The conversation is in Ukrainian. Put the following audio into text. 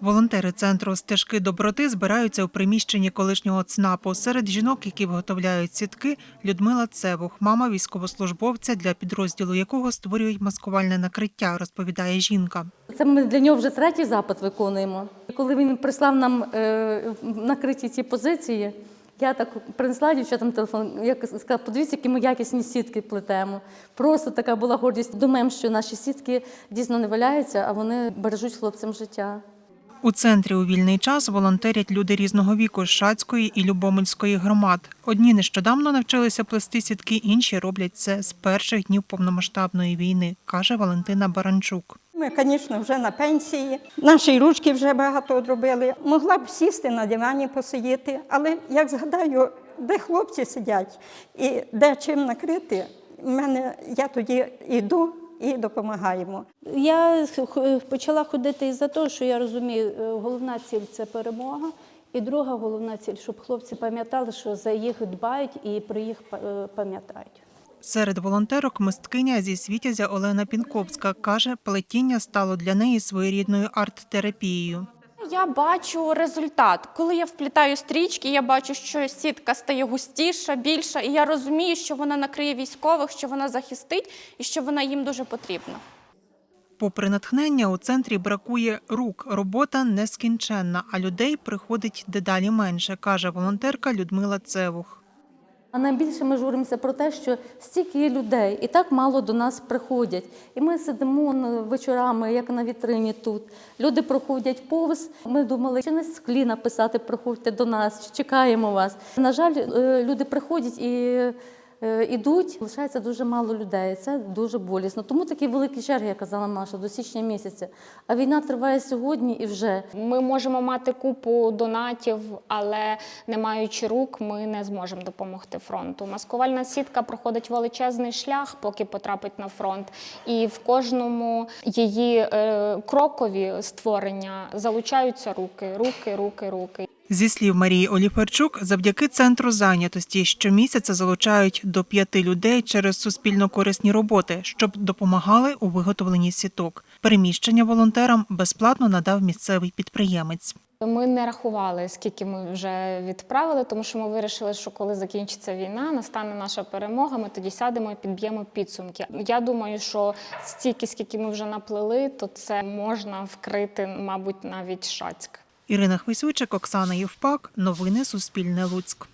Волонтери центру стежки доброти збираються у приміщенні колишнього ЦНАПу. Серед жінок, які виготовляють сітки, Людмила Цевух, мама військовослужбовця, для підрозділу якого створюють маскувальне накриття, розповідає жінка. Це ми для нього вже третій запит виконуємо. Коли він прислав нам е, накриті ці позиції, я так принесла дівчатам телефон, я сказала, подивіться, які ми якісні сітки плетемо. Просто така була гордість. Думаємо, що наші сітки дійсно не валяються, а вони бережуть хлопцям життя. У центрі у вільний час волонтерять люди різного віку з Шацької і Любомельської громад. Одні нещодавно навчилися плести сітки, інші роблять це з перших днів повномасштабної війни, каже Валентина Баранчук. Ми, звісно, вже на пенсії. Наші ручки вже багато одробили. Могла б сісти на дивані посидіти, але як згадаю, де хлопці сидять і де чим накрити, в мене я тоді йду і допомагаємо. Я почала ходити із-за того, що я розумію, е, головна ціль це перемога. І друга головна ціль, щоб хлопці пам'ятали, що за їх дбають і про їх е, пам'ятають. Серед волонтерок мисткиня зі Світязя Олена Пінковська каже, плетіння стало для неї своєрідною арт-терапією. Я бачу результат. Коли я вплітаю стрічки, я бачу, що сітка стає густіша, більша, і я розумію, що вона накриє військових, що вона захистить і що вона їм дуже потрібна. Попри натхнення, у центрі бракує рук. Робота нескінченна, а людей приходить дедалі менше, каже волонтерка Людмила Цевух. А найбільше ми журимося про те, що стільки людей, і так мало до нас приходять. І ми сидимо вечорами, як на вітрині тут. Люди проходять повз. Ми думали, чи на склі написати, приходьте до нас, чекаємо вас. На жаль, е, люди приходять і е, ідуть, лишається дуже мало людей. Це дуже болісно. Тому такі великі черги, як казала Маша, до січня місяця. А війна триває сьогодні і вже. Ми можемо мати купу донатів, але не маючи рук, ми не зможемо допомогти фронту. Маскувальна сітка проходить величезний шлях, поки потрапить на фронт, і в кожному її е, крокові створення залучаються руки, руки, руки, руки. Зі слів Марії Оліферчук, завдяки центру зайнятості щомісяця залучають до п'яти людей через суспільно-корисні роботи, щоб допомагали у виготовленні сіток. Переміщення волонтерам безплатно надав місцевий підприємець. Ми не рахували, скільки ми вже відправили, тому що ми вирішили, що коли закінчиться війна, настане наша перемога. Ми тоді сядемо і підб'ємо підсумки. Я думаю, що стільки, скільки ми вже наплели, то це можна вкрити, мабуть, навіть Шацьк. Ірина Хвисючик, Оксана Євпак. Новини Суспільне Луцьк.